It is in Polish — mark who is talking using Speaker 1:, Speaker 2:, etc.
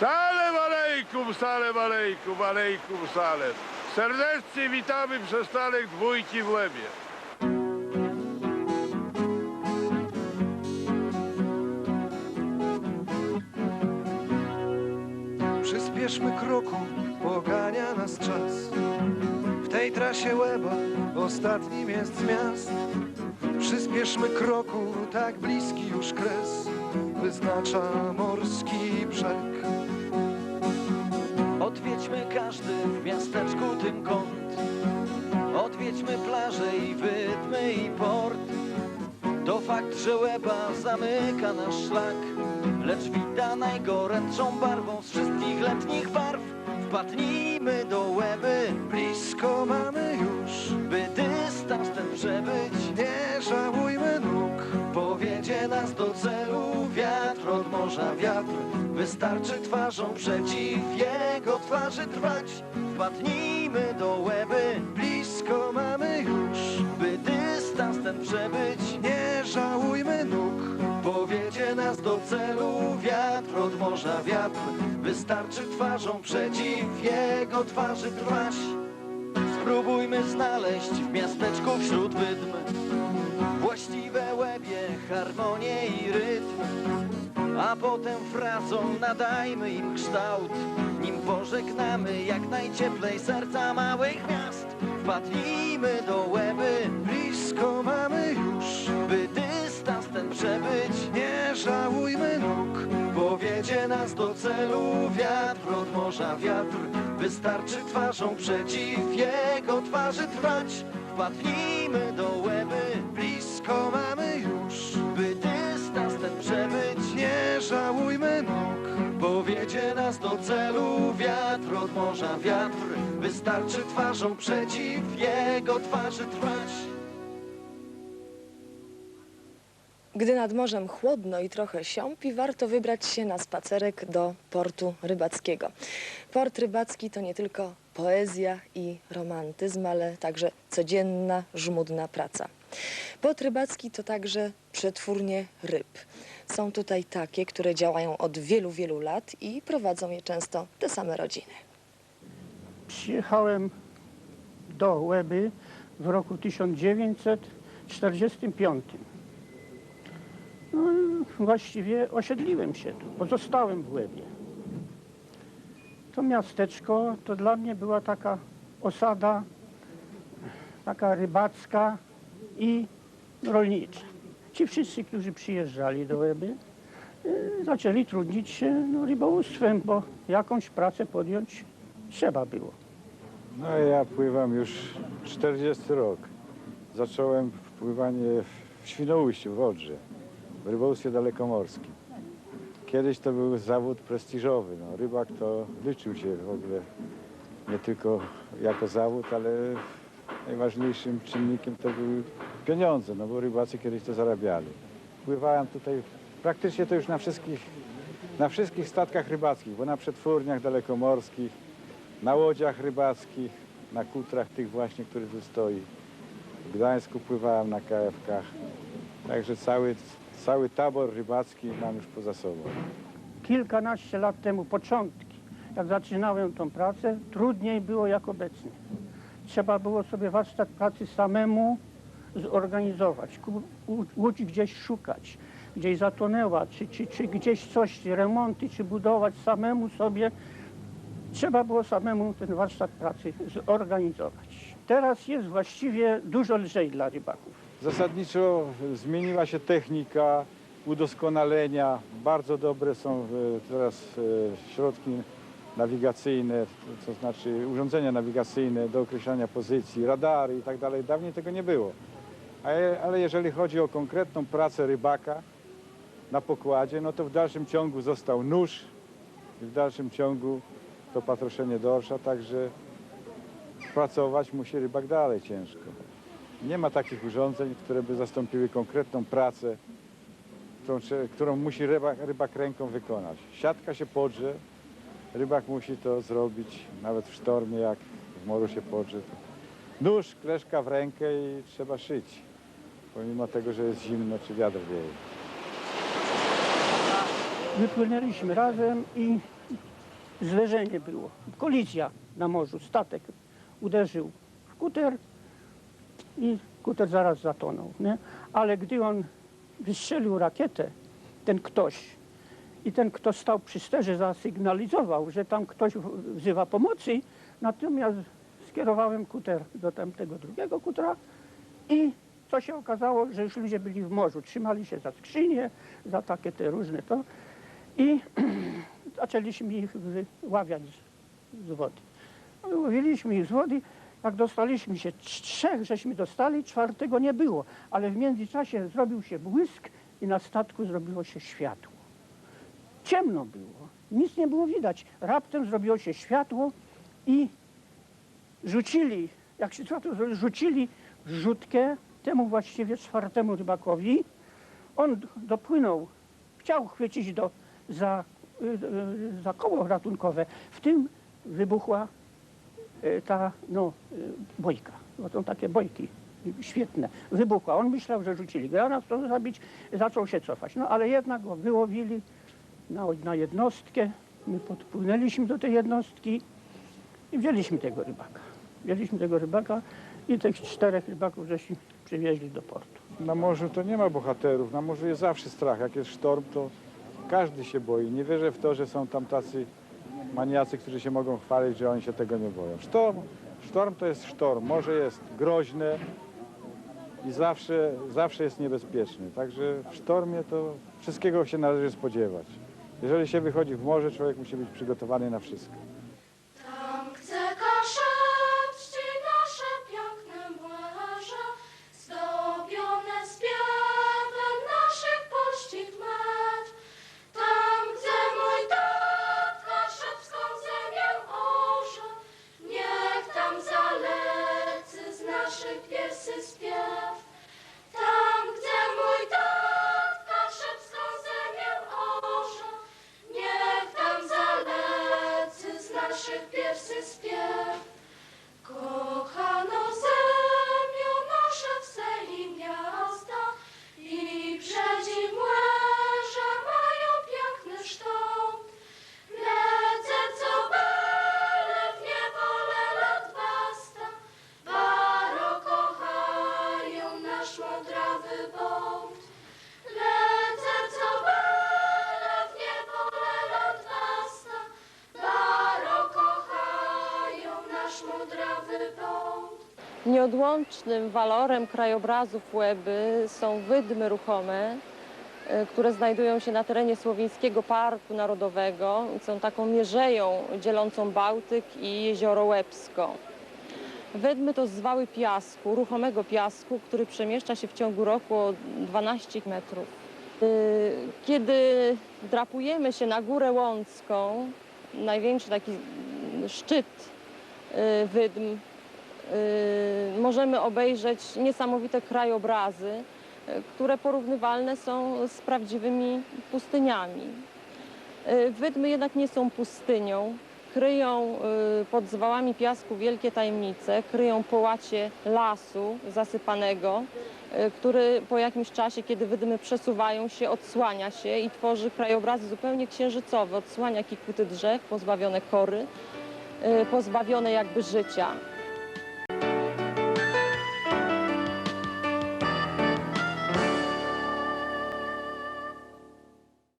Speaker 1: Salem alejkum, salem alejkum, alejkum salem. Serdecznie witamy przestanek dwójki w Łebie.
Speaker 2: Przyspieszmy kroku, pogania nas czas. W tej trasie łeba ostatnim jest z miast. Przyspieszmy kroku, tak bliski już kres wyznacza morski brzeg.
Speaker 3: Że łeba zamyka nasz szlak, lecz wita najgorętszą barwą z wszystkich letnich barw. Wpadnijmy do łeby,
Speaker 2: Blisko mamy już,
Speaker 3: by dystans ten przebyć.
Speaker 2: nie żałujmy nóg.
Speaker 3: Powiedzie nas do celu wiatr od morza wiatr Wystarczy twarzą przeciw jego twarzy trwać Wpadnijmy do łeby,
Speaker 2: Blisko mamy już,
Speaker 3: by dystans ten przebyć
Speaker 2: nie żałujmy nóg.
Speaker 3: Powiedzie nas do celu wiatr od morza wiatr. Wystarczy twarzą przeciw jego twarzy trwać. Spróbujmy znaleźć w miasteczku wśród wydm Właściwe łebie, harmonię i rytm. A potem frazą nadajmy im kształt Nim pożegnamy jak najcieplej serca małych miast. Wpadnijmy do łeby,
Speaker 2: Blisko
Speaker 3: morza wiatr Wystarczy twarzą przeciw jego twarzy trwać. Wpadnijmy do łeby,
Speaker 2: Blisko mamy już,
Speaker 3: by dystans ten przebyć.
Speaker 2: Nie żałujmy nóg.
Speaker 3: Powiedzie nas do celu wiatr. Od morza wiatr Wystarczy twarzą przeciw jego twarzy trwać
Speaker 4: Gdy nad morzem chłodno i trochę siąpi, warto wybrać się na spacerek do portu rybackiego. Port rybacki to nie tylko poezja i romantyzm, ale także codzienna, żmudna praca. Port rybacki to także przetwórnie ryb. Są tutaj takie, które działają od wielu, wielu lat i prowadzą je często te same rodziny.
Speaker 5: Przyjechałem do Łeby w roku 1945. No właściwie osiedliłem się tu, pozostałem w Łebie. To miasteczko to dla mnie była taka osada, taka rybacka i rolnicza. Ci wszyscy, którzy przyjeżdżali do Łeby, y, zaczęli trudnić się no, rybołówstwem, bo jakąś pracę podjąć trzeba było.
Speaker 6: No ja pływam już 40 rok. Zacząłem pływanie w Świnoujściu, w Odrze, w rybołówstwie dalekomorskim. Kiedyś to był zawód prestiżowy. No, rybak to liczył się w ogóle nie tylko jako zawód, ale najważniejszym czynnikiem to były pieniądze, no bo rybacy kiedyś to zarabiali. Pływałem tutaj praktycznie to już na wszystkich, na wszystkich statkach rybackich, bo na przetwórniach dalekomorskich, na łodziach rybackich, na kutrach tych właśnie, który tu stoi. W Gdańsku pływałem na KF-kach. Także cały, cały tabor rybacki mam już poza sobą.
Speaker 5: kilkanaście lat temu, początki, jak zaczynałem tą pracę, trudniej było jak obecnie. Trzeba było sobie warsztat pracy samemu zorganizować, łódź gdzieś szukać, gdzieś zatonęła, czy, czy, czy gdzieś coś, remonty, czy budować samemu sobie. Trzeba było samemu ten warsztat pracy zorganizować. Teraz jest właściwie dużo lżej dla rybaków.
Speaker 6: Zasadniczo zmieniła się technika udoskonalenia. Bardzo dobre są e, teraz e, środki nawigacyjne, to znaczy urządzenia nawigacyjne do określania pozycji, radary i tak dalej. Dawniej tego nie było. Ale, ale jeżeli chodzi o konkretną pracę rybaka na pokładzie, no to w dalszym ciągu został nóż i w dalszym ciągu to patroszenie dorsza, także pracować musi rybak dalej ciężko. Nie ma takich urządzeń, które by zastąpiły konkretną pracę, którą, którą musi rybak, rybak ręką wykonać. Siatka się podrze, rybak musi to zrobić nawet w sztormie, jak w morzu się podrze. Nóż, kleszka w rękę i trzeba szyć, pomimo tego, że jest zimno czy wiatr wieje.
Speaker 5: Wypłynęliśmy razem i zderzenie było. Kolizja na morzu. Statek uderzył w kuter i kuter zaraz zatonął. Nie? Ale gdy on wystrzelił rakietę, ten ktoś, i ten, kto stał przy sterze, zasygnalizował, że tam ktoś wzywa pomocy, natomiast skierowałem kuter do tamtego drugiego kutra i co się okazało, że już ludzie byli w morzu, trzymali się za skrzynie, za takie te różne to i zaczęliśmy ich wyławiać z, z wody. Łowiliśmy ich z wody, jak dostaliśmy się, trz- trzech żeśmy dostali, czwartego nie było, ale w międzyczasie zrobił się błysk i na statku zrobiło się światło. Ciemno było, nic nie było widać. Raptem zrobiło się światło i rzucili, jak się światło zrobiło, rzucili rzutkę temu właściwie czwartemu rybakowi. On dopłynął, chciał chwycić do, za, y, y, za koło ratunkowe. W tym wybuchła ta no, y, bojka. Bo są takie bojki świetne. Wybuchła. On myślał, że rzucili granat, to zabić, zaczął się cofać. No ale jednak go wyłowili na, na jednostkę. My podpłynęliśmy do tej jednostki i wzięliśmy tego rybaka. Wzięliśmy tego rybaka i tych czterech rybaków żeśmy przywieźli do portu.
Speaker 6: Na morzu to nie ma bohaterów, na morzu jest zawsze strach. Jak jest sztorm, to każdy się boi. Nie wierzę w to, że są tam tacy maniacy, którzy się mogą chwalić, że oni się tego nie boją. Sztorm, sztorm to jest sztorm. Morze jest groźne i zawsze, zawsze jest niebezpieczny. Także w sztormie to wszystkiego się należy spodziewać. Jeżeli się wychodzi w morze, człowiek musi być przygotowany na wszystko.
Speaker 7: наших перси спев, как
Speaker 8: Nieodłącznym walorem krajobrazów Łeby są wydmy ruchome, e, które znajdują się na terenie Słowińskiego Parku Narodowego. Są taką mierzeją dzielącą Bałtyk i Jezioro Łebsko. Wydmy to zwały piasku, ruchomego piasku, który przemieszcza się w ciągu roku o 12 metrów. Y, Kiedy drapujemy się na Górę Łącką, największy taki szczyt y, wydm, możemy obejrzeć niesamowite krajobrazy, y, które porównywalne są z prawdziwymi pustyniami. Y, Wydmy jednak nie są pustynią. Kryją y, pod zwałami piasku wielkie tajemnice, kryją połacie lasu zasypanego, y, który po jakimś czasie, kiedy wydmy przesuwają się, odsłania się i tworzy krajobrazy zupełnie księżycowe. Odsłania kikuty drzew, pozbawione kory, y, pozbawione jakby życia.